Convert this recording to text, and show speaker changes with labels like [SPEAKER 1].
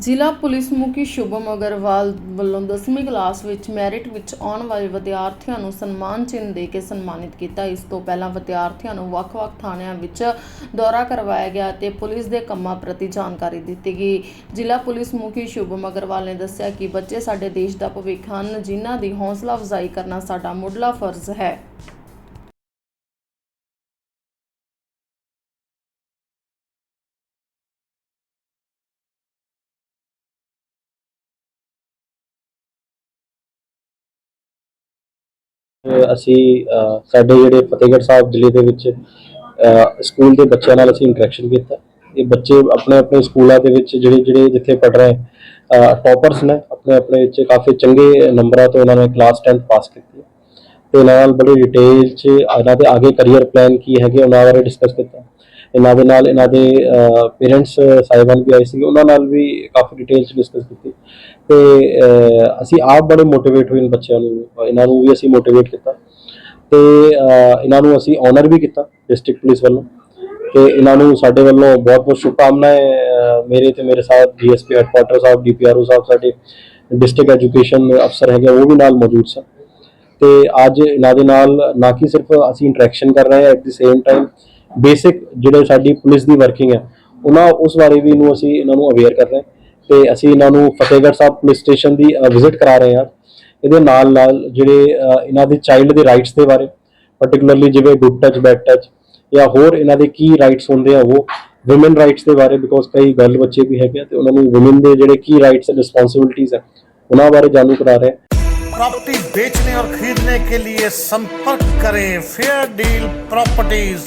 [SPEAKER 1] ਜ਼ਿਲ੍ਹਾ ਪੁਲਿਸ ਮੁਖੀ ਸ਼ੁਭਮ ਅਗਰਵਾਲ ਵੱਲੋਂ 10ਵੀਂ ਕਲਾਸ ਵਿੱਚ ਮੈਰਿਟ ਵਿੱਚ ਆਉਣ ਵਾਲੇ ਵਿਦਿਆਰਥੀਆਂ ਨੂੰ ਸਨਮਾਨ ਚਿੰਨ੍ਹ ਦੇ ਕੇ ਸਨਮਾਨਿਤ ਕੀਤਾ। ਇਸ ਤੋਂ ਪਹਿਲਾਂ ਵਿਦਿਆਰਥੀਆਂ ਨੂੰ ਵੱਖ-ਵੱਖ ਥਾਣਿਆਂ ਵਿੱਚ ਦੌਰਾ ਕਰਵਾਇਆ ਗਿਆ ਅਤੇ ਪੁਲਿਸ ਦੇ ਕੰਮਾਂ ਪ੍ਰਤੀ ਜਾਣਕਾਰੀ ਦਿੱਤੀ ਗਈ। ਜ਼ਿਲ੍ਹਾ ਪੁਲਿਸ ਮੁਖੀ ਸ਼ੁਭਮ ਅਗਰਵਾਲ ਨੇ ਦੱਸਿਆ ਕਿ ਬੱਚੇ ਸਾਡੇ ਦੇਸ਼ ਦਾ ਭਵਿੱਖ ਹਨ, ਜਿਨ੍ਹਾਂ ਦੀ ਹੌਸਲਾ ਅਫਜ਼ਾਈ ਕਰਨਾ ਸਾਡਾ ਮੁੱਢਲਾ ਫਰਜ਼ ਹੈ।
[SPEAKER 2] ਅਸੀਂ ਸਾਡੇ ਜਿਹੜੇ ਫਤਿਹਗੜ੍ਹ ਸਾਹਿਬ ਜ਼ਿਲ੍ਹੇ ਦੇ ਵਿੱਚ ਸਕੂਲ ਦੇ ਬੱਚਿਆਂ ਨਾਲ ਅਸੀਂ ਇੰਟਰੈਕਸ਼ਨ ਕੀਤਾ ਇਹ ਬੱਚੇ ਆਪਣੇ ਆਪਣੇ ਸਕੂਲਾਂ ਦੇ ਵਿੱਚ ਜਿਹੜੇ ਜਿਹੜੇ ਜਿੱਥੇ ਪੜ ਰਹੇ ਟੌਪਰਸ ਨੇ, ਆਪਣੇ ਆਪਣੇ ਵਿੱਚ ਕਾਫੀ ਚੰਗੇ ਨੰਬਰਾਂ ਤੋਂ ਉਹਨਾਂ ਨੇ ਕਲਾਸ 10th ਪਾਸ ਕੀਤੀ ਹੈ। ਤੇ ਨਾਲ ਬੜੀ ਡਿਟੇਲ 'ਚ ਇਹਨਾਂ ਦੇ ਅੱਗੇ ਕੈਰੀਅਰ ਪਲਾਨ ਕੀ ਹੈਗੇ, ਉਹਨਾਂ ਬਾਰੇ ਡਿਸਕਸ ਕੀਤਾ ਇਹਨਾਂ ਦੇ ਨਾਲ ਇਹਨਾਂ ਦੇ ਪੇਰੈਂਟਸ ਸਾਹਿਬਾਨ ਵੀ ਆਏ ਸੀ ਉਹਨਾਂ ਨਾਲ ਵੀ ਕਾਫੀ ਡਿਟੇਲ 'ਚ ਡਿਸਕਸ ਕੀਤੀ। ਤੇ ਅਸੀਂ ਆਪ ਬੜੇ ਮੋਟੀਵੇਟ ਹੋਏ ਇਨ ਬੱਚਿਆਂ ਨੂੰ ਇਹਨਾਂ ਨੂੰ ਵੀ ਅਸੀਂ ਮੋਟੀਵੇਟ ਕੀਤਾ। ਤੇ ਇਹਨਾਂ ਨੂੰ ਅਸੀਂ ਆਨਰ ਵੀ ਕੀਤਾ ਡਿਸਟ੍ਰਿਕਟ ਪੁਲਿਸ ਵੱਲੋਂ। ਤੇ ਇਹਨਾਂ ਨੂੰ ਸਾਡੇ ਵੱਲੋਂ ਬਹੁਤ ਬਹੁਤ ਸ਼ੁਭਕਾਮਨਾਵਾਂ ਅਹ, ਮੇਰੇ ਤੇ ਮੇਰੇ ਸਾਥ DSP headquarter sahib DPRO sahib ਸਾਡੇ ਡਿਸਟ੍ਰਿਕਟ ਐਜੂਕੇਸ਼ਨ ਅਫਸਰ ਹੈਗੇ ਉਹ ਵੀ ਨਾਲ ਮੌਜੂਦ ਸਨ। ਤੇ ਅੱਜ ਇਹਨਾਂ ਦੇ ਨਾਲ ਨਾ ਕਿ ਸਿਰਫ ਅਸੀਂ ਇੰਟਰੈਕਸ਼ਨ ਕਰ ਰਹੇ ਹਾਂ at the same time basic ਜਿਹੜੇ ਸਾਡੀ ਪੁਲਿਸ ਦੀ ਵਰਕਿੰਗ ਹੈ ਉਹਨਾਂ ਉਸ ਬਾਰੇ ਵੀ ਇਹਨੂੰ ਅਸੀਂ ਇਹਨਾਂ ਨੂੰ ਅਵੇਅਰ ਕਰ ਰਹੇ ਹਾਂ ਤੇ ਅਸੀਂ ਇਹਨਾਂ ਨੂੰ ਫਤਿਹਗੜ੍ਹ ਸਾਹਿਬ ਪੁਲਿਸ ਸਟੇਸ਼ਨ ਦੀ ਵਿਜ਼ਿਟ ਕਰਾ ਰਹੇ ਹਾਂ ਇਹਦੇ ਨਾਲ ਨਾਲ ਜਿਹੜੇ ਅਹ, ਇਹਨਾਂ ਦੇ ਚਾਈਲਡ ਦੇ ਰਾਈਟਸ ਦੇ ਬਾਰੇ ਪਾਰਟਿਕੂਲਰਲੀ ਜਿਵੇਂ ਗੁੱਡ ਟੱਚ ਬੈਡ ਟੱਚ ਜਾਂ ਹੋਰ ਇਹਨਾਂ ਦੇ ਕੀ ਰਾਈਟਸ ਹੁੰਦੇ ਆ ਉਹ ਔਮਨ ਰਾਈਟਸ ਦੇ ਬਾਰੇ ਬਿਕੋਜ਼ ਕਈ ਗਰਲ ਬੱਚੇ ਵੀ ਹੈਗੇ ਆ ਤੇ ਉਹਨਾਂ ਨੂੰ ਔਮਨ ਦੇ ਜਿਹੜੇ ਕੀ ਰਾਈਟਸ ਐਂਡ ਰਿਸਪੌਂਸਿਬਿਲਟੀਆਂ ਹੈ ਉਹਨਾਂ ਬਾਰੇ ਜਾਣੂ ਕਰਾ ਰਹੇ ਹਾਂ
[SPEAKER 3] प्रॉपर्टी बेचने और खरीदने के लिए संपर्क करें फेयर डील प्रॉपर्टीज